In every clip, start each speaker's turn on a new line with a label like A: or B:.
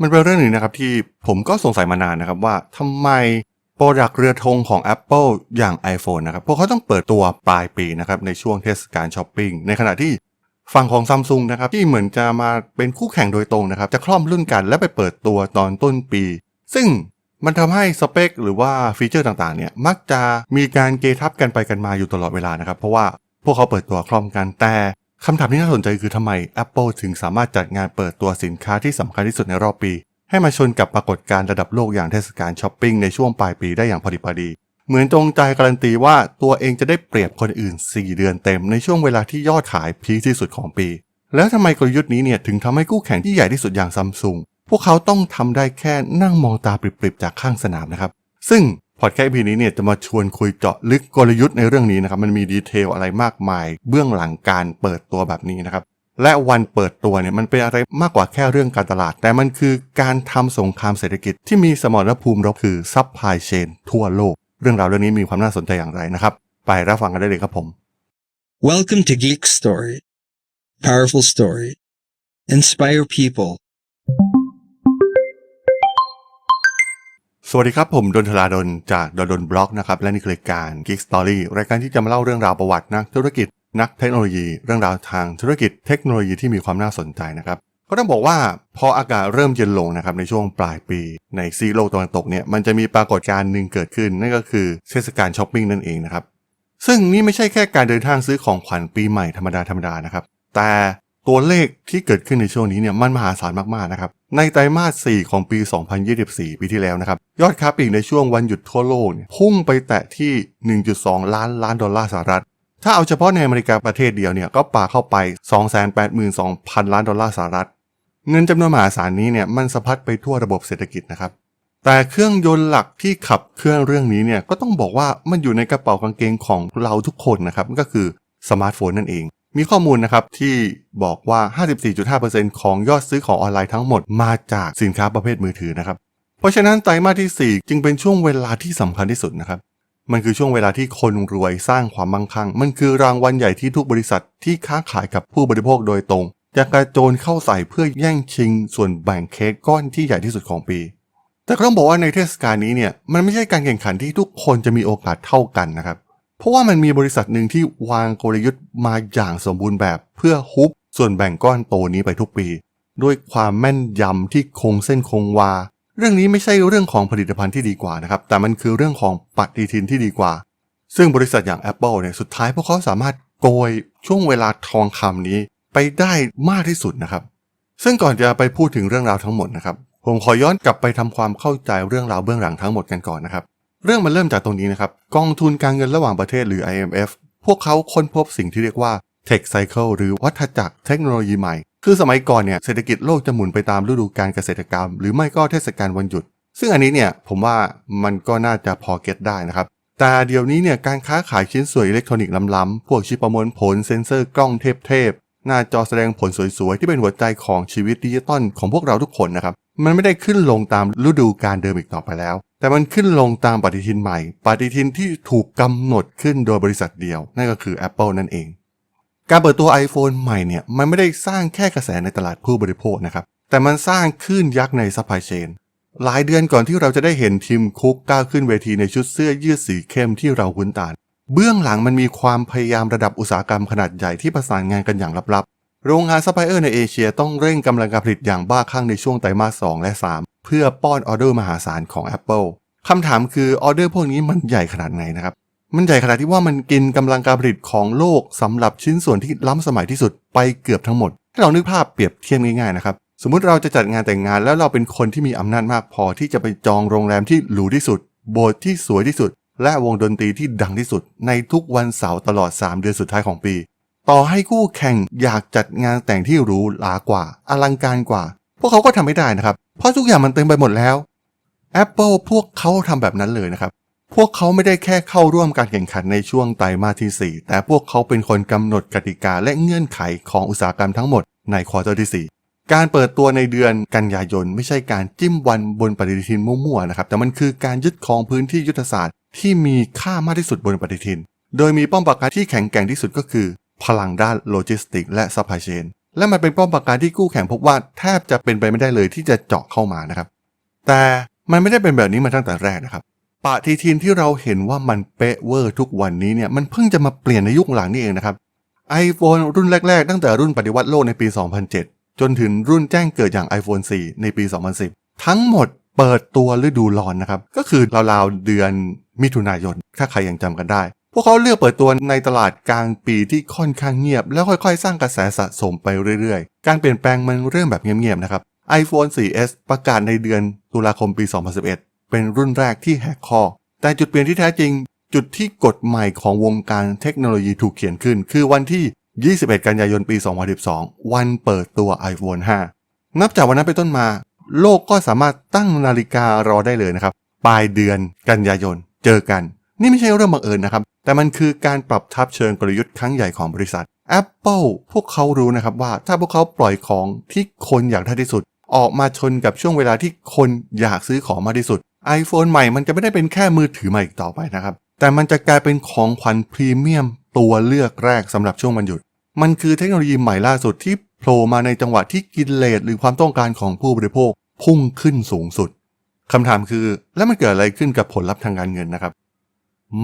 A: มันเป็นเรื่องหนึ่งนะครับที่ผมก็สงสัยมานานนะครับว่าทำไมโปรดักต์เรือธงของ Apple อย่าง iPhone นะครับ พวกเขาต้องเปิดตัวปลายปีนะครับในช่วงเทศกาลช้อปปิ้งในขณะที่ฝั่งของซัมซุงนะครับที่เหมือนจะมาเป็นคู่แข่งโดยตรงนะครับ จะคล่อมรุ่นกันและไปเปิดตัวตอนต้นปี ซึ่งมันทำให้สเปคหรือว่าฟีเจอร์ต่างๆเนี่ยมักจะมีการเกทับกันไปกันมาอยู่ตลอดเวลานะครับ เพราะว่าพวกเขาเปิดตัวคล่อมกันแต่ คำถามที่น่าสนใจคือทำไม Apple ถึงสามารถจัดงานเปิดตัวสินค้าที่สำคัญที่สุดในรอบปี ให้มาชนกับปรากฏการณ์ระดับโลกอย่างเทศกาลช้อปปิ้งในช่วงปลายปีได้อย่างพอดีพอดี เหมือนจงใจการันตีว่าตัวเองจะได้เปรียบคนอื่น 4 เดือนเต็มในช่วงเวลาที่ยอดขายพีคที่สุดของปี แล้วทำไมกลยุทธ์นี้เนี่ยถึงทำให้คู่แข่งที่ใหญ่ที่สุดอย่างซัมซุงพวกเขาต้องทำได้แค่นั่งมองตาปริบๆจากข้างสนามนะครับซึ่ง พอดแคสต์พีนี้เนี่ยจะมาชวนคุยเจาะลึกกลยุทธ์ในเรื่องนี้นะครับมันมีดีเทลอะไรมากมาย เบื้องหลังการเปิดตัวแบบนี้นะครับและวันเปิดตัวเนี่ยมันเป็นอะไรมากกว่าแค่เรื่องการตลาด แต่มันคือการทำสงครามเศรษฐกิจที่มีสมรภูมิรบคือซัพพลายเชนทั่วโลก เรื่องราวเรื่องนี้มีความน่าสนใจอย่างไรนะครับ ไปรับฟังกันได้เลยครับผม
B: Welcome to Geek Story. Powerful story. Inspire people.
A: สวัสดีครับ ผมดนทลาดนจากดนดนบล็อกนะครับ และนี่คือรายการ Geek Story รายการที่จะมาเล่าเรื่องราวประวัตินักธุรกิจ นักเทคโนโลยี เรื่องราวทางธุรกิจเทคโนโลยีที่มีความน่าสนใจนะครับ ก็ต้องบอกว่าพออากาศเริ่มเย็นลงนะครับในช่วงปลายปี ในซีโลกตะวันตกเนี่ยมันจะมีปรากฏการณ์หนึ่งเกิดขึ้น นั่นก็คือเทศกาลช้อปปิ้งนั่นเองนะครับซึ่งนี่ไม่ใช่แค่การเดินทางซื้อของขวัญปีใหม่ธรรมดาธรรมดานะครับแต่ ตัวเลขที่เกิดขึ้นในช่วงนี้เนี่ยมันมหาศาลมากๆนะครับ ในไตรมาส 4 ของปี 2024 ปีที่แล้วนะครับ ยอดค้าปลีกในช่วงวันหยุดทั่วโลกเนี่ยพุ่งไปแตะที่ 1.2 ล้านล้านดอลลาร์สหรัฐ ถ้าเอาเฉพาะในอเมริกาประเทศเดียวเนี่ยก็ปาเข้าไป 282,000 ล้านดอลลาร์สหรัฐ เงินจำนวนมหาศาลนี้เนี่ยมันสะพัดไปทั่วระบบเศรษฐกิจนะครับแต่เครื่องยนต์หลักที่ขับเครื่องเรื่องนี้เนี่ยก็ต้องบอกว่ามันอยู่ในกระเป๋ากางเกงของเราทุกคนนะครับก็คือสมาร์ทโฟนนั่นเอง มีข้อมูลนะครับที่บอกว่า 54.5%ของยอดซื้อของออนไลน์ทั้งหมดมาจากสินค้าประเภทมือถือนะครับ เพราะฉะนั้นไตรมาสที่ 4 จึงเป็นช่วงเวลาที่สำคัญที่สุดนะครับมันคือช่วงเวลาที่คนรวยสร้างความมั่งคั่ง มันคือรางวัลใหญ่ที่ทุกบริษัทที่ค้าขายกับผู้บริโภคโดยตรง จะกระโจนเข้าใส่เพื่อแย่งชิง ส่วนแบ่งเค้กก้อนที่ใหญ่ที่สุดของปี แต่ก็ต้องบอกว่าในเทศกาลนี้เนี่ยมันไม่ใช่การแข่งขันที่ทุกคนจะมีโอกาสเท่ากันนะครับ เพราะว่ามันมีบริษัทหนึ่งที่วางกลยุทธ์มาอย่างสมบูรณ์แบบเพื่อฮุบส่วนแบ่งก้อนโตนี้ไปทุกปี ด้วยความแม่นยำที่คงเส้นคงวา เรื่องนี้ไม่ใช่เรื่องของผลิตภัณฑ์ที่ดีกว่านะครับ แต่มันคือเรื่องของปฏิทินที่ดีกว่า ซึ่งบริษัทอย่าง Apple เนี่ยสุดท้ายพวกเขาสามารถโกยช่วงเวลาทองคำนี้ไปได้มากที่สุดนะครับ ซึ่งก่อนจะไปพูดถึงเรื่องราวทั้งหมดนะครับ ผมขอย้อนกลับไปทำความเข้าใจเรื่องราวเบื้องหลังทั้งหมดกันก่อนนะครับ เรื่องมันเริ่มจากตรงนี้นะครับ กองทุนการเงินระหว่างประเทศหรือ IMF พวกเขาค้นพบสิ่งที่เรียกว่า Tech Cycle หรือวัฏจักรเทคโนโลยีใหม่ คือสมัยก่อนเนี่ยเศรษฐกิจโลกจะหมุนไปตามฤดูกาลเกษตรกรรม หรือไม่ก็เทศกาลวันหยุด ซึ่งอันนี้เนี่ยผมว่ามันก็น่าจะพอเก็ตได้นะครับ แต่เดี๋ยวนี้เนี่ยการค้าขายชิ้นส่วนอิเล็กทรอนิกส์ล้ำๆพวกชิปประมวลผลเซ็นเซอร์กล้องเทพๆหน้าจอแสดงผลสวยๆที่เป็นหัวใจของชีวิตดิจิตอลของพวกเราทุกคนนะครับมันไม่ได้ขึ้นลงตามฤดูกาลเดิมอีกต่อไปแล้ว แต่มันขึ้นลงตามปฏิทินใหม่ ปฏิทินที่ถูกกำหนดขึ้นโดยบริษัทเดียว นั่นก็คือ Apple นั่นเอง การเปิดตัว iPhone ใหม่เนี่ย มันไม่ได้สร้างแค่กระแสในตลาดผู้บริโภคนะครับ แต่มันสร้างคลื่นยักษ์ในซัพพลายเชนหลายเดือนก่อนที่เราจะได้เห็นทีมคุกก้าวขึ้นเวทีในชุดเสื้อยืดสีเข้มที่เราคุ้นตาเบื้องหลังมันมีความพยายามระดับอุตสาหกรรมขนาดใหญ่ที่ประสานงานกันอย่างลับๆ โรงงานซัพพลายเออร์ในเอเชียต้องเร่งกำลังการผลิตอย่างบ้าคลั่งในช่วงไตรมาส 2 และ3 เพื่อป้อนออเดอร์มหาศาลของ Apple คำถามคือออเดอร์พวกนี้มันใหญ่ขนาดไหนนะครับ มันใหญ่ขนาดที่ว่ามันกินกำลังการผลิตของโลกสำหรับชิ้นส่วนที่ล้ำสมัยที่สุดไปเกือบทั้งหมดให้เรานึกภาพเปรียบเทียบง่ายๆนะครับ สมมุติเราจะจัดงานแต่งงานแล้วเราเป็นคนที่มีอำนาจมากพอที่จะไปจองโรงแรมที่หรูที่สุด โบสถ์ที่สวยที่สุด และวงดนตรีที่ดังที่สุด ในทุกวันเสาร์ตลอด 3 เดือนสุดท้ายของปี ต่อให้คู่แข่งอยากจัดงานแต่งที่หรูหรากว่า อลังการกว่า พวกเขาก็ทำไม่ได้นะครับ เพราะทุกอย่างมันเต็มไปหมดแล้ว Apple พวกเขาทำแบบนั้นเลยนะครับ พวกเขาไม่ได้แค่เข้าร่วมการแข่งขันในช่วงไตรมาสที่ 4 แต่พวกเขาเป็นคนกำหนดกติกาและเงื่อนไขของอุตสาหกรรมทั้งหมดในควอเตอร์ที่ 4การเปิดตัวในเดือนกันยายนไม่ใช่การจิ้มวันบนปฏิทินมั่วๆนะครับ แต่มันคือการยึดครองพื้นที่ยุทธศาสตร์ที่มีค่ามากที่สุดบนปฏิทิน โดยมีป้อมปราการที่แข็งแกร่งที่สุดก็คือ พลังด้านโลจิสติก และซัพพลายเชน และมันเป็นป้อมปราการที่คู่แข่งพบว่าแทบจะเป็นไปไม่ได้เลยที่จะเจาะเข้ามานะครับ แต่มันไม่ได้เป็นแบบนี้มาตั้งแต่แรกนะครับปฏิทินที่เราเห็นว่ามันเป๊ะเวอร์ทุกวันนี้เนี่ยมันเพิ่งจะมาเปลี่ยนในยุคหลังนี่เองนะครับ iPhone รุ่นแรก ๆ ตั้งแต่รุ่นปฏิวัติโลกในปี 2007 จนถึงรุ่นแจ้งเกิดอย่าง iPhone 4 ในปี 2010 ทั้งหมดเปิดตัวฤดูร้อนนะครับ ก็คือราวๆเดือนมิถุนายน ถ้าใครยังจำกันได้ พวกเขาเลือกเปิดตัวในตลาดกลางปีที่ค่อนข้างเงียบ แล้วค่อยๆ สร้างกระแสสะสมไปเรื่อยๆ การเปลี่ยนแปลงมันเริ่มแบบเงียบๆนะครับ iPhone 4S ประกาศในเดือนตุลาคมปี 2011 เป็นรุ่นแรกที่แหกข้อแต่จุดเปลี่ยนที่แท้จริง จุดที่กฎใหม่ของวงการเทคโนโลยีถูกเขียนขึ้น คือวันที่ 21 กันยายนปี 2012 วันเปิดตัว iPhone 5 นับจากวันนั้นเป็นต้นมา โลกก็สามารถตั้งนาฬิการอได้เลยนะครับ ปลายเดือนกันยายน เจอกัน นี่ไม่ใช่เรื่องบังเอิญนะครับ แต่มันคือการปรับทับเชิงกลยุทธ์ครั้งใหญ่ของบริษัท Apple พวกเขารู้นะครับว่าถ้าพวกเขาปล่อยของที่คนอยากได้ที่สุด ออกมาชนกับช่วงเวลาที่คนอยากซื้อของมากที่สุด iPhone ใหม่มันจะไม่ได้เป็นแค่มือถือใหม่อีกต่อไปนะครับ แต่มันจะกลายเป็นของขวัญพรีเมียมตัวเลือกแรกสำหรับช่วงวันหยุด มันคือเทคโนโลยีใหม่ล่าสุดที่โผล่มาในจังหวะที่กินเลสหรือความต้องการของผู้บริโภคพุ่งขึ้นสูงสุดคำถามคือแล้วมันเกิดอะไรขึ้นกับผลลัพธ์ทางการเงินนะครับ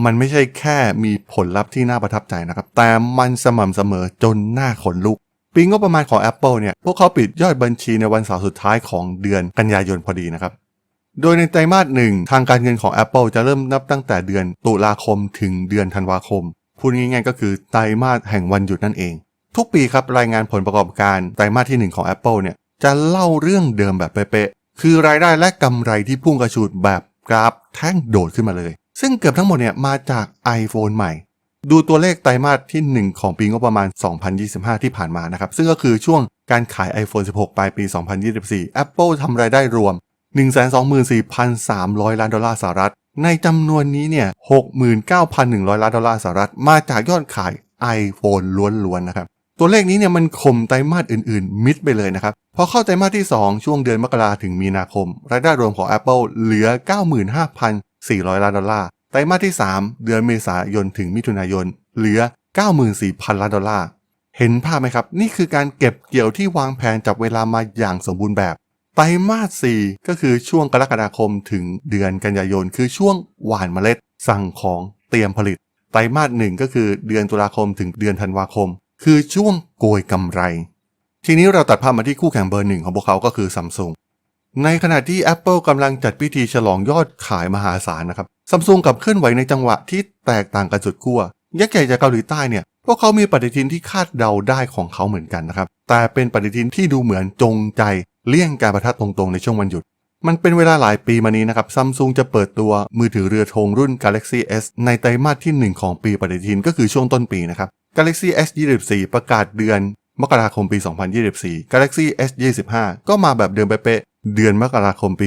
A: มันไม่ใช่แค่มีผลลัพธ์ที่น่าประทับใจนะครับ แต่มันสม่ำเสมอจนหน้าขนลุก ปีงบประมาณของ Apple เนี่ย พวกเขาปิดยอดบัญชีในวันเสาร์สุดท้ายของเดือนกันยายนพอดีนะครับ โดยในไตรมาสหนึ่งทางการเงินของ Apple จะเริ่มนับตั้งแต่เดือนตุลาคมถึงเดือนธันวาคม พูดง่ายๆก็คือไตรมาสแห่งวันหยุดนั่นเอง ทุกปีครับรายงานผลประกอบการไตรมาสที่ 1 ของ Apple เนี่ยจะเล่าเรื่องเดิมแบบเป๊ะๆคือรายได้และกำไรที่พุ่งกระฉูดแบบกราฟแท่งโดดขึ้นมาเลย ซึ่งเกือบทั้งหมดเนี่ยมาจาก iPhone ใหม่ ดูตัวเลขไตรมาสที่ 1 ของปีงบประมาณ 2025 ที่ผ่านมานะครับ ซึ่งก็คือช่วงการขาย iPhone 16 ปลายปี 2024 Apple ทำรายได้รวม 124,300 ล้านดอลลาร์สหรัฐ ในจำนวนนี้เนี่ย 69,100 ล้านดอลลาร์สหรัฐ มาจากยอดขาย iPhone ล้วนๆนะครับ ตัวเลขนี้เนี่ยมันข่มไตรมาสอื่นๆ มิดไปเลยนะครับ พอเข้าไตรมาสที่ 2 ช่วงเดือนมกราถึงมีนาคม รายได้รวมของ Apple เหลือ 95,000 400 ล้านดอลลาร์ ไตรมาสที่ 3 เดือนเมษายนถึงมิถุนายน เหลือ 94,000 ล้านดอลลาร์ เห็นภาพไหมครับ นี่คือการเก็บเกี่ยวที่วางแผนจับเวลามาอย่างสมบูรณ์แบบ ไตรมาส 4 ก็คือช่วงกรกฎาคมถึงเดือนกันยายน คือช่วงหว่านเมล็ด สั่งของเตรียมผลิต ไตรมาสหนึ่งก็คือเดือนตุลาคมถึงเดือนธันวาคม คือช่วงโกยกำไร ทีนี้เราตัดภาพมาที่คู่แข่งเบอร์หนึ่งของพวกเขาก็คือซัมซุง ในขณะที่ Apple กำลังจัดพิธีฉลองยอดขายมหาศาลนะครับซัมซุงกับเคลื่อนไหวในจังหวะที่แตกต่างกันสุดขั้วยักษ์ใหญ่จากเกาหลีใต้เนี่ยพวกเขามีปฏิทินที่คาดเดาได้ของเขาเหมือนกันนะครับ แต่เป็นปฏิทินที่ดูเหมือนจงใจเลี่ยงการประทะตรงๆ ในช่วงวันหยุด มันเป็นเวลาหลายปีมานี้นะครับซัมซุงจะเปิดตัวมือถือเรือธงรุ่น Galaxy S ในไตรมาสที่ 1 ของปีปฏิทินก็คือช่วงต้นปีนะครับ Galaxy S 24ประกาศเดือน มกราคมปี 2024 Galaxy S 25ก็มาแบบเดิมเป๊ะ เดือนมกราคมปี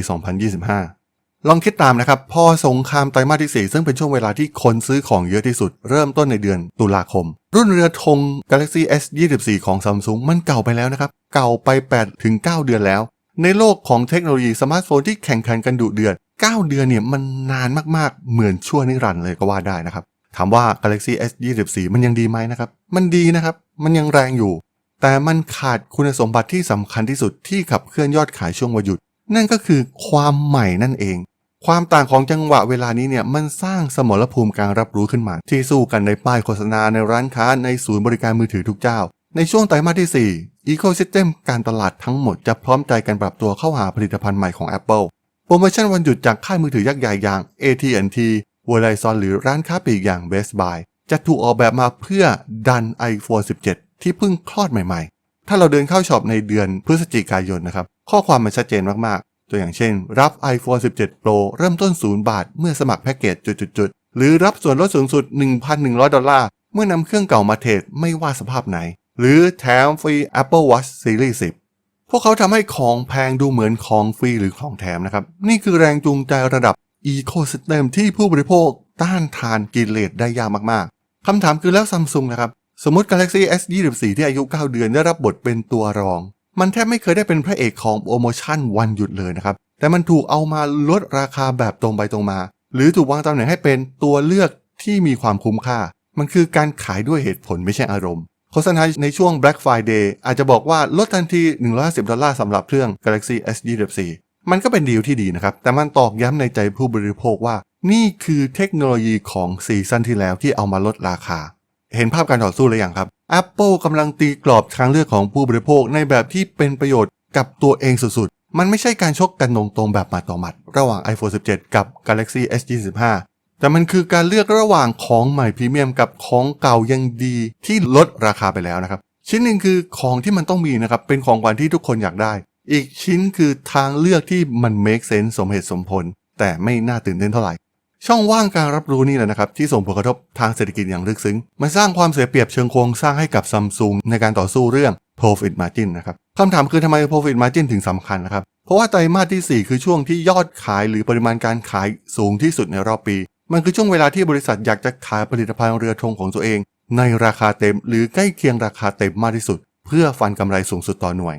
A: 2025 ลองคิดตามนะครับ พอสงครามไตรมาสที่ 4 ซึ่งเป็นช่วงเวลาที่คนซื้อของเยอะที่สุด เริ่มต้นในเดือนตุลาคม รุ่นเรือธง Galaxy S 24ของ Samsung มันเก่าไปแล้วนะครับ เก่าไป 8-9 เดือนแล้ว ในโลกของเทคโนโลยีสมาร์ทโฟนที่แข่งขันกันดุเดือด 9 เดือนเนี่ยมันนานมากๆ เหมือนชั่วนิรันดร์เลยก็ว่าได้นะครับถามว่า Galaxy S 24มันยังดีไหมนะครับ มันดีนะครับ มันยังแรงอยู่ แต่มันขาดคุณสมบัติที่สำคัญที่สุดที่ขับเคลื่อนยอดขายช่วงวันหยุด นั่นก็คือความใหม่นั่นเอง ความต่างของจังหวะเวลานี้เนี่ยมันสร้างสมรภูมิการรับรู้ขึ้นมา ที่สู้กันในป้ายโฆษณาในร้านค้าในศูนย์บริการมือถือทุกเจ้า ในช่วงไตรมาสที่ 4 Ecosystem การตลาดทั้งหมดจะพร้อมใจกันปรับตัวเข้าหาผลิตภัณฑ์ใหม่ของ Apple โปรโมชั่นวันหยุดจากค่ายมือถือยักษ์ใหญ่อย่าง AT&T Verizon หรือร้านค้าปลีกอย่าง Best Buy จะถูกออกแบบมาเพื่อดัน iPhone 17 ที่เพิ่งคลอดใหม่ๆ ถ้าเราเดินเข้าช็อปในเดือนพฤศจิกายนนะครับ ข้อความมันชัดเจนมากๆ ตัวอย่างเช่น รับ iPhone 17 Pro เริ่มต้น 0 บาท เมื่อสมัครแพ็กเกจจุดๆหรือรับส่วนลดสูงสุด 1,100 ดอลลาร์ เมื่อนำเครื่องเก่ามาเทรดไม่ว่าสภาพไหน หรือแถมฟรี Apple Watch Series 10 พวกเขาทำให้ของแพงดูเหมือนของฟรีหรือของแถมนะครับ นี่คือแรงจูงใจระดับ Ecosystem ที่ผู้บริโภคต้านทานกิเลสได้ยากมากๆคำถามคือแล้วซัมซุงนะครับ สมมติ Galaxy S 24ที่อายุ 9 เดือนได้รับบทเป็นตัวรอง มันแทบไม่เคยได้เป็นพระเอกของโปรโมชั่นวันหยุดเลยนะครับ แต่มันถูกเอามาลดราคาแบบตรงไปตรงมา หรือถูกวางตำแหน่งให้เป็นตัวเลือกที่มีความคุ้มค่า มันคือการขายด้วยเหตุผลไม่ใช่อารมณ์ โฆษณาในช่วง Black Friday อาจจะบอกว่าลดทันที 150 ดอลลาร์สำหรับเครื่อง Galaxy S24 มันก็เป็นดีลที่ดีนะครับ แต่มันตอกย้ำในใจผู้บริโภคว่า นี่คือเทคโนโลยีของซีซั่นที่แล้วที่เอามาลดราคา เห็นภาพการต่อสู้หรือยังครับ Apple กำลังตีกรอบทางเลือกของผู้บริโภคในแบบที่เป็นประโยชน์กับตัวเองสุดๆ มันไม่ใช่การชกกันตรงๆแบบมัดต่อมัด ระหว่าง iPhone 17 กับ Galaxy S25 แต่มันคือการเลือกระหว่างของใหม่พรีเมียมกับของเก่ายังดีที่ลดราคาไปแล้วนะครับ ชิ้นหนึ่งคือของที่มันต้องมีนะครับ เป็นของขวัญที่ทุกคนอยากได้ อีกชิ้นคือทางเลือกที่มัน make sense สมเหตุสมผล แต่ไม่น่าตื่นเต้นเท่าไหร่ ช่องว่างการรับรู้นี่แหละนะครับ ที่ส่งผลกระทบทางเศรษฐกิจอย่างลึกซึ้ง มันสร้างความเสียเปรียบเชิงโครงสร้างให้กับซัมซุงในการต่อสู้เรื่อง profit margin นะครับคำถามคือทำไม profit margin ถึงสำคัญนะครับ เพราะว่าไตรมาสที่ 4 คือช่วงที่ยอดขายหรือปริมาณการขายสูงที่สุดในรอบปี มันคือช่วงเวลาที่บริษัทอยากจะขายผลิตภัณฑ์เรือธงของตัวเอง ในราคาเต็ม หรือใกล้เคียงราคาเต็มมากที่สุด เพื่อฟันกำไรสูงสุดต่อหน่วย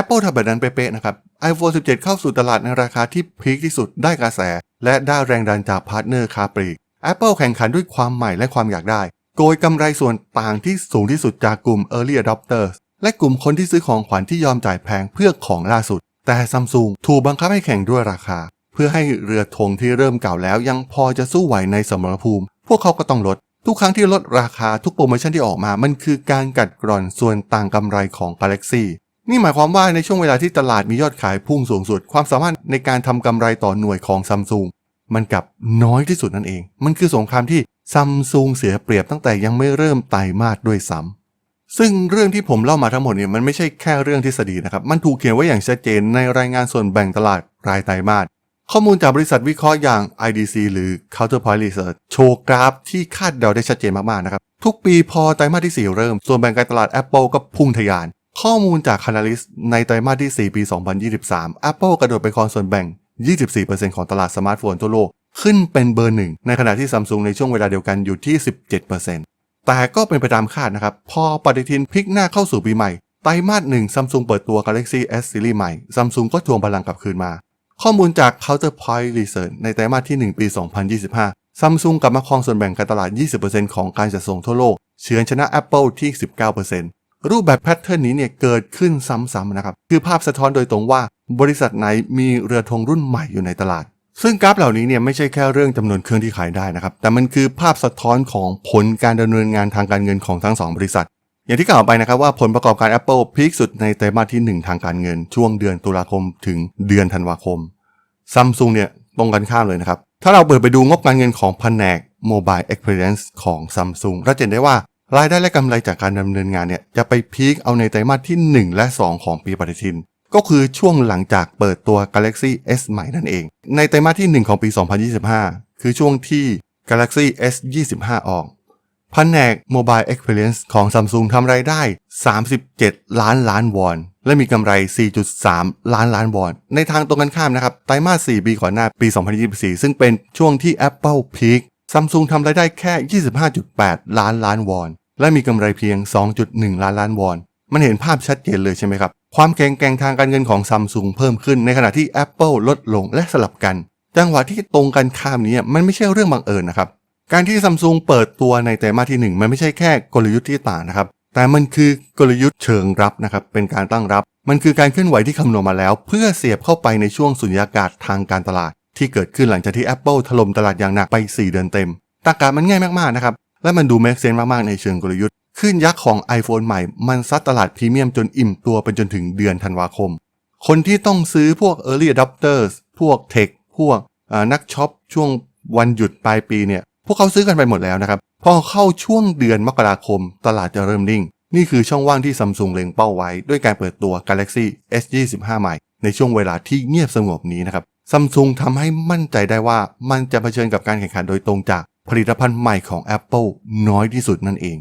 A: Apple ทำแบบนั้นเป๊ะๆนะครับ iPhone 17 เข้าสู่ตลาดในราคาที่พีคที่สุดได้กระแส และได้แรงดันจากพาร์ทเนอร์คาปลีก Apple แข่งขันด้วยความใหม่และความอยากได้ โกยกำไรส่วนต่างที่สูงที่สุดจากกลุ่ม Early Adopters และกลุ่มคนที่ซื้อของขวัญที่ยอมจ่ายแพงเพื่อของล่าสุด แต่ซัมซุงถูกบังคับให้แข่งด้วยราคา เพื่อให้เรือธงที่เริ่มเก่าแล้วยังพอจะสู้ไหวในสมรภูมิ พวกเขาก็ต้องลด ทุกครั้งที่ลดราคาทุกโปรโมชั่นที่ออกมา มันคือการกัดกร่อนส่วนต่างกำไรของ Galaxy นี่หมายความว่าในช่วงเวลาที่ตลาดมียอดขายพุ่งสูงสุด ความสามารถในการทำกำไรต่อหน่วยของซัมซุงมันกลับน้อยที่สุดนั่นเอง มันคือสงครามที่ซัมซุงเสียเปรียบตั้งแต่ยังไม่เริ่มไตรมาสด้วยซ้ำซึ่งเรื่องที่ผมเล่ามาทั้งหมดเนี่ยมันไม่ใช่แค่เรื่องทฤษฎีนะครับ มันถูกเขียนไว้อย่างชัดเจนในรายงานส่วนแบ่งตลาดรายไตรมาส ข้อมูลจากบริษัทวิเคราะห์อย่าง IDC หรือ Counterpoint Research โชว์กราฟที่คาดเดาได้ชัดเจนมากๆนะครับ ทุกปีพอไตรมาสที่ 4 เริ่ม ส่วนแบ่งการตลาด Apple ก็พุ่งทะยาน ข้อมูลจาก Canalys ในไตรมาสที่ 4 ปี 2023 Apple กระโดดไปครองส่วนแบ่ง 24%ของตลาดสมาร์ทโฟนทั่วโลก ขึ้นเป็นเบอร์หนึ่ง ในขณะที่ Samsung ในช่วงเวลาเดียวกันอยู่ที่ 17%แต่ก็เป็นไปตามคาดนะครับ พอปฏิทินพลิกหน้าเข้าสู่ปีใหม่ ไตรมาสหนึ่ง Samsung เปิดตัว Galaxy S Series ใหม่ Samsung ก็ทวงพลังกลับคืนมา ข้อมูลจาก Counterpoint Research ในไตรมาสที่ 1 ปี 2025 Samsung กลับมาครองส่วนแบ่งการตลาด 20%ของการจัดส่งทั่วโลก เฉือนชนะ Apple ที่ 19% รูปแบบแพทเทิร์นนี้เนี่ยเกิดขึ้นซ้ำๆนะครับ คือภาพสะท้อนโดยตรงว่า บริษัทไหนมีเรือธงรุ่นใหม่อยู่ในตลาด ซึ่งกราฟเหล่านี้เนี่ยไม่ใช่แค่เรื่องจำนวนเครื่องที่ขายได้นะครับ แต่มันคือภาพสะท้อนของผลการดำเนินงานทางการเงินของทั้งสองบริษัท อย่างที่กล่าวไปนะครับว่าผลประกอบการ Apple พีคสุดในไตรมาสที่ 1 ทางการเงิน ช่วงเดือนตุลาคมถึงเดือนธันวาคมซัมซุงเนี่ยตรงกันข้ามเลยนะครับ ถ้าเราเปิดไปดูงบการเงินของแผนก Mobile Experience ของ Samsung เราจะเห็นได้ว่า รายได้และกำไรจากการดำเนินงานเนี่ยจะไปพีคเอาในไตรมาสที่ 1 และ 2 ของปีปฏิทิน ก็คือช่วงหลังจากเปิดตัว Galaxy S ใหม่นั่นเอง ในไตรมาสที่ 1 ของปี 2025 คือช่วงที่ Galaxy S 25 ออกแผนก Mobile Experience ของ Samsung ทำรายได้ 37 ล้านล้านวอน และมีกำไร 4.3 ล้านล้านวอน ในทางตรงกันข้ามนะครับ ไตรมาส 4 ปีก่อนหน้าปี 2024 ซึ่งเป็นช่วงที่ Apple Peak Samsung ทำรายได้แค่ 25.8 ล้านล้านวอน และมีกำไรเพียง 2.1 ล้านล้านวอน มันเห็นภาพชัดเจนเลยใช่ไหมครับ ความแข็งแกร่งทางการเงินของ Samsung เพิ่มขึ้นในขณะที่ Apple ลดลงและสลับกัน จังหวะที่ตรงกันข้ามนี้มันไม่ใช่เรื่องบังเอิญนะครับ การที่ซัมซุงเปิดตัวในไตรมาสที่ 1 มันไม่ใช่แค่กลยุทธ์ที่ต่างนะครับ แต่มันคือกลยุทธ์เชิงรับนะครับ เป็นการตั้งรับ มันคือการเคลื่อนไหวที่คำนวณมาแล้ว เพื่อเสียบเข้าไปในช่วงสุญญากาศทางการตลาด ที่เกิดขึ้นหลังจากที่ Apple ถล่มตลาดอย่างหนักไป 4 เดือนเต็มตากามันง่ายมากๆนะครับและมันดูแม็กเซนมากๆในเชิงกลยุทธ์ขึ้นยักษ์ของ iPhone ใหม่ มันซัดตลาดพรีเมียมจนอิ่มตัวไปจนถึงเดือนธันวาคม คนที่ต้องซื้อพวก Early Adopters พวก Tech พวกนักช็อปช่วงวันหยุดปลายปีเนี่ย พวกเขาซื้อกันไปหมดแล้วนะครับ พอเข้าช่วงเดือนมกราคม ตลาดจะเริ่มนิ่ง นี่คือช่องว่างที่ซัมซุงเล็งเป้าไว้ ด้วยการเปิดตัว Galaxy S25 ใหม่ ในช่วงเวลาที่เงียบสงบนี้นะครับ ซัมซุงทำให้มั่นใจได้ว่ามันจะเผชิญกับการแข่งขันโดยตรงจากผลิตภัณฑ์ใหม่ของ Apple น้อยที่สุดนั่นเอง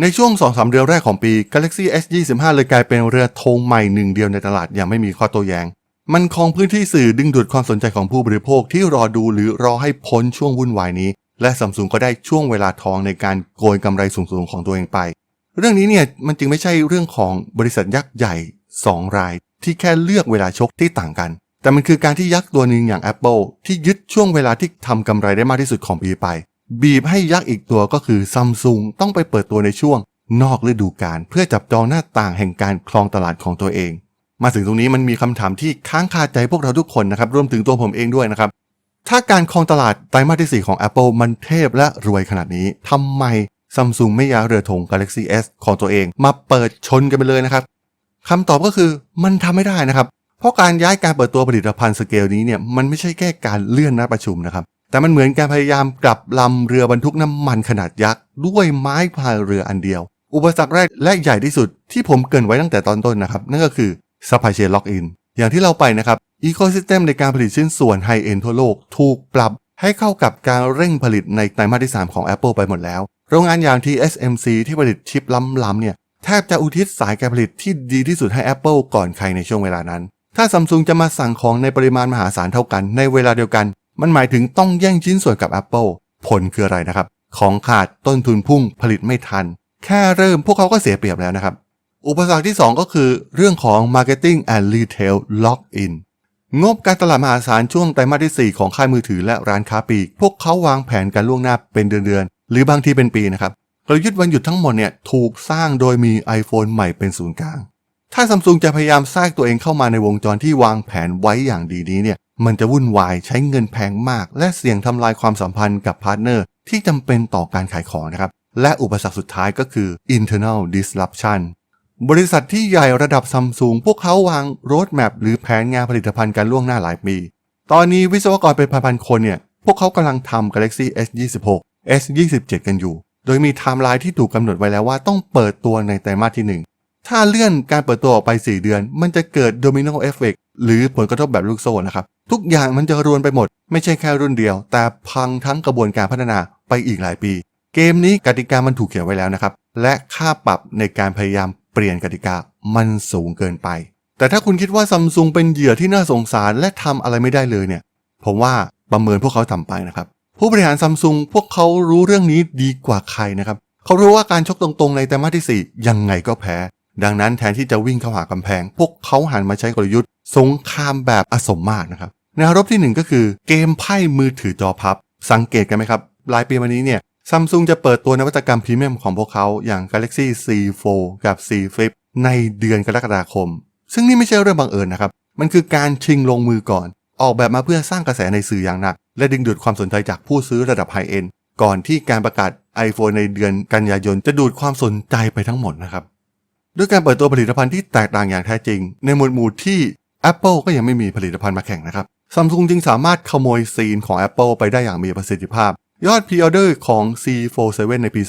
A: ในช่วง 2-3 เดือนแรกของปี Galaxy S25 เลยกลายเป็นเรือธงใหม่หนึ่งเดียวในตลาดอย่างไม่มีข้อโต้แย้ง มันครองพื้นที่สื่อดึงดูดความสนใจของผู้บริโภคที่รอดูหรือรอให้พ้นช่วงวุ่นวายนี้ และซัมซุงก็ได้ช่วงเวลาทองในการโกยกำไรสูงๆของตัวเองไป เรื่องนี้เนี่ยมันจึงไม่ใช่เรื่องของบริษัทยักษ์ใหญ่ 2 ราย ที่แค่เลือกเวลาชกที่ต่างกัน แต่มันคือการที่ยักษ์ตัวหนึ่งอย่าง Apple ที่ยึดช่วงเวลาที่ทำกำไรได้มากที่สุดของปีไป บีบให้ยักษ์อีกตัวก็คือซัมซุงต้องไปเปิดตัวในช่วง นอกฤดูกาลเพื่อจับจองหน้าต่างแห่งการครองตลาดของตัวเอง มาถึงตรงนี้มันมีคำถามที่ค้างคาใจพวกเราทุกคนนะครับรวมถึงตัวผมเองด้วยนะครับถ้าการครองตลาดไตรมาสที่ 4 ของ Apple มันเทพและรวยขนาดนี้ทำไมซัมซุงไม่ย้ายเรือธง Galaxy S ของตัวเอง มาเปิดชนกันไปเลยนะครับคำตอบก็คือมันทำไม่ได้นะครับ เพราะการย้ายการเปิดตัวผลิตภัณฑ์สเกลนี้เนี่ยมันไม่ใช่แค่การเลื่อนนัดประชุมนะครับแต่มันเหมือนการพยายามกลับลำเรือบรรทุกน้ำมันขนาดยักษ์ด้วยไม้พายเรืออันเดียว อุปสรรคแรกและใหญ่ที่สุดที่ผมเกินไว้ตั้งแต่ตอนต้นนะครับ นั่นก็คือ supply chain lock in อย่างที่เราไปนะครับ ecosystem ในการผลิตชิ้นส่วน high end ทั่วโลก ถูกปรับให้เข้ากับการเร่งผลิตในไตรมาสที่ 3 ของ Apple ไปหมดแล้ว โรงงานอย่าง TSMC ที่ผลิตชิปล้ำๆเนี่ยแทบจะอุทิศสายการผลิตที่ดีที่สุดให้ Apple ก่อนใครในช่วงเวลานั้น ถ้าซัมซุงจะมาสั่งของในปริมาณมหาศาลเท่ากันในเวลาเดียวกัน มันหมายถึงต้องแย่งชิ้นส่วนกับ Apple ผลคืออะไรนะครับ ของขาดต้นทุนพุ่งผลิตไม่ทัน แค่เริ่มพวกเขาก็เสียเปรียบแล้วนะครับ อุปสรรคที่ 2 ก็คือ เรื่องของ Marketing and Retail Lock-in งบการตลาดมหาศาลช่วงไตรมาสที่ 4 ของค่ายมือถือและร้านค้าปลีก พวกเขาวางแผนการล่วงหน้าเป็นเดือนๆ หรือบางทีเป็นปีนะครับกลยุทธ์วันหยุดทั้งหมดเนี่ยถูกสร้างโดยมี iPhone ใหม่เป็นศูนย์กลาง ถ้าซัมซุงจะพยายามแทรกตัวเองเข้ามาในวงจรที่วางแผนไว้อย่างดีนี้เนี่ย มันจะวุ่นวายใช้เงินแพงมาก และเสี่ยงทำลายความสัมพันธ์กับพาร์ทเนอร์ที่จำเป็นต่อการขายของนะครับ และอุปสรรคสุดท้ายก็คือ internal disruption บริษัทที่ใหญ่ระดับซัมซุงพวกเขาวางโรดแมพหรือแผนงานผลิตภัณฑ์การล่วงหน้าหลายปี ตอนนี้วิศวกรเป็นพันๆคนเนี่ย พวกเขากำลังทำ Galaxy S26 S27 กันอยู่ โดยมีไทม์ไลน์ที่ถูกกำหนดไว้แล้วว่าต้องเปิดตัวในไตรมาสที่1 ถ้าเลื่อนการเปิดตัวออกไป 4 เดือน มันจะเกิดโดมิโนเอฟเฟกหรือผลกระทบแบบลูกโซ่นะครับ ทุกอย่างมันจะรวนไปหมด ไม่ใช่แค่รุ่นเดียว แต่พังทั้งกระบวนการพัฒนาไปอีกหลายปี เกมนี้กติกามันถูกเขียนไว้แล้วนะครับ และค่าปรับในการพยายามเปลี่ยนกติกามันสูงเกินไป แต่ถ้าคุณคิดว่าซัมซุงเป็นเหยื่อที่น่าสงสารและทำอะไรไม่ได้เลยเนี่ย ผมว่าประเมินพวกเขาต่ำไปนะครับ ผู้บริหารซัมซุงพวกเขารู้เรื่องนี้ดีกว่าใครนะครับ เขารู้ว่าการชกตรงๆในไตรมาสที่ 4 ยังไงก็แพ้ ดังนั้นแทนที่จะวิ่งเข้าหากำแพง พวกเขาหันมาใช้กลยุทธ์ สงครามแบบอสมมาตรนะครับแนวรบที่หนึ่งก็คือเกมไพ่มือถือจอพับ สังเกตกันไหมครับปลายปีมานี้เนี่ยซัมซุงจะเปิดตัวนวัตกรรมพรีเมียมของพวกเขาอย่าง Galaxy C Fold กับ C Flip ในเดือนกรกฎาคม ซึ่งนี่ไม่ใช่เรื่องบังเอิญนะครับ มันคือการชิงลงมือก่อน ออกแบบมาเพื่อสร้างกระแสในสื่ออย่างหนัก และดึงดูดความสนใจจากผู้ซื้อระดับไฮเอ็นก่อนที่การประกาศ iPhone ในเดือนกันยายนจะดูดความสนใจไปทั้งหมดนะครับ ด้วยการเปิดตัวผลิตภัณฑ์ที่แตกต่างอย่างแท้จริง ในหมวดหมู่ที่ Apple ก็ยังไม่มีผลิตภัณฑ์มาแข่งนะครับซัมซุงจึงสามารถขโมยซีนของ Apple ไปได้อย่างมีประสิทธิภาพ ยอดพรีออเดอร์ของ C47 ในปี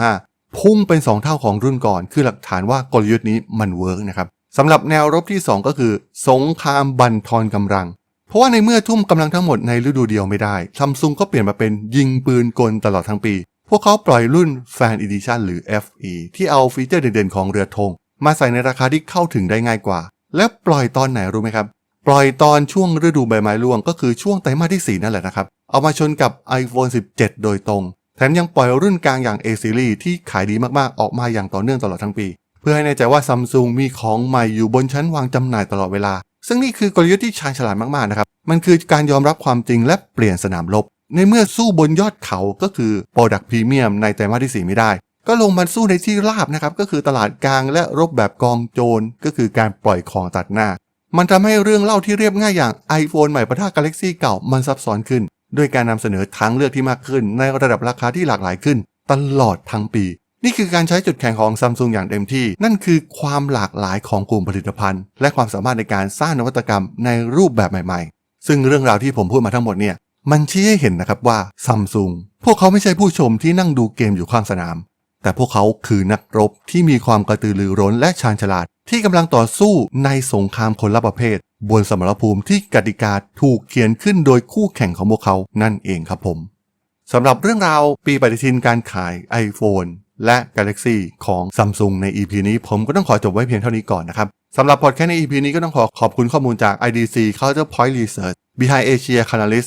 A: 2025 พุ่งเป็น 2 เท่าของรุ่นก่อน คือหลักฐานว่ากลยุทธ์นี้มันเวิร์กนะครับสำหรับแนวรบที่ 2 ก็คือ สงครามบันทอนกำลัง เพราะว่าในเมื่อทุ่มกำลังทั้งหมดในฤดูเดียวไม่ได้ซัมซุงก็เปลี่ยนมาเป็นยิงปืนกลตลอดทั้งปี พวกเขาปล่อยรุ่น Fan Edition หรือ FE ที่เอาฟีเจอร์เด่นๆของเรือธงมาใส่ในราคาที่เข้าถึงได้ง่ายกว่า และปล่อยตอนไหนรู้ไหมครับ ปล่อยตอนช่วงฤดูใบไม้ร่วงก็คือช่วงไตรมาสที่ 4 นั่นแหละนะครับ เอามาชนกับ iPhone 17 โดยตรง แถมยังปล่อยรุ่นกลางอย่าง A Series ที่ขายดีมากๆ ออกมาอย่างต่อเนื่องตลอดทั้งปี เพื่อให้แน่ใจว่าซัมซุงมีของใหม่อยู่บนชั้นวางจำหน่ายตลอดเวลา ซึ่งนี่คือกลยุทธ์ที่ชาญฉลาดมากๆนะครับ มันคือการยอมรับความจริงและเปลี่ยนสนามรบ ในเมื่อสู้บนยอดเขาก็คือ Product Premium ในไตรมาสที่ 4 ไม่ได้ ก็ลงมาสู้ในที่ราบนะครับ ก็คือตลาดกลางและรบแบบกองโจรก็คือการปล่อยของตัดหน้า มันทำให้เรื่องเล่าที่เรียบง่ายอย่าง iPhone ใหม่ประทะ Galaxy เก่ามันซับซ้อนขึ้น ด้วยการนำเสนอทางเลือกที่มากขึ้น ในระดับราคาที่หลากหลายขึ้น ตลอดทั้งปี นี่คือการใช้จุดแข็งของซัมซุงอย่างเต็มที่ นั่นคือความหลากหลายของกลุ่มผลิตภัณฑ์ และความสามารถในการสร้างนวัตกรรมในรูปแบบใหม่ ๆ ซึ่งเรื่องราวที่ผมพูดมาทั้งหมดเนี่ย มันชี้ให้เห็นนะครับว่าซัมซุงพวกเขาไม่ใช่ผู้ชมที่นั่งดูเกมอยู่ข้างสนาม แต่พวกเขาคือนักรบที่มีความกระตือรือร้นและชาญฉลาด ที่กำลังต่อสู้ในสงครามคนละประเภท บนสมรภูมิที่กติกาถูกเขียนขึ้นโดยคู่แข่งของพวกเขานั่นเองครับผมสำหรับเรื่องราวปีปฏิทินการขาย iPhone และ Galaxy ของ Samsung ใน EP นี้ผมก็ต้องขอจบไว้เพียงเท่านี้ก่อนนะครับสำหรับพอดแคสต์ใน EP นี้ก็ต้องขอขอบคุณข้อมูลจาก IDC Counterpoint Research Behind Asia Canalys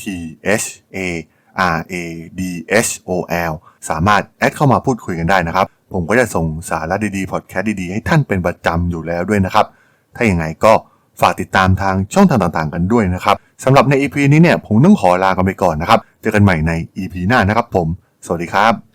A: t h a r a d h o l สามารถแอดเข้ามาพูดคุยกันได้นะครับ ผมก็จะส่งสาระดีๆ พอดแคสต์ดีๆ ให้ท่านเป็นประจำอยู่แล้วด้วยนะครับ ถ้าอย่างไรก็ฝากติดตามทางช่องทางต่างๆ กันด้วยนะครับสำหรับใน EP นี้เนี่ยผมต้องขอลากันไปก่อนนะครับ เจอกันใหม่ใน EP หน้านะครับผม สวัสดีครับ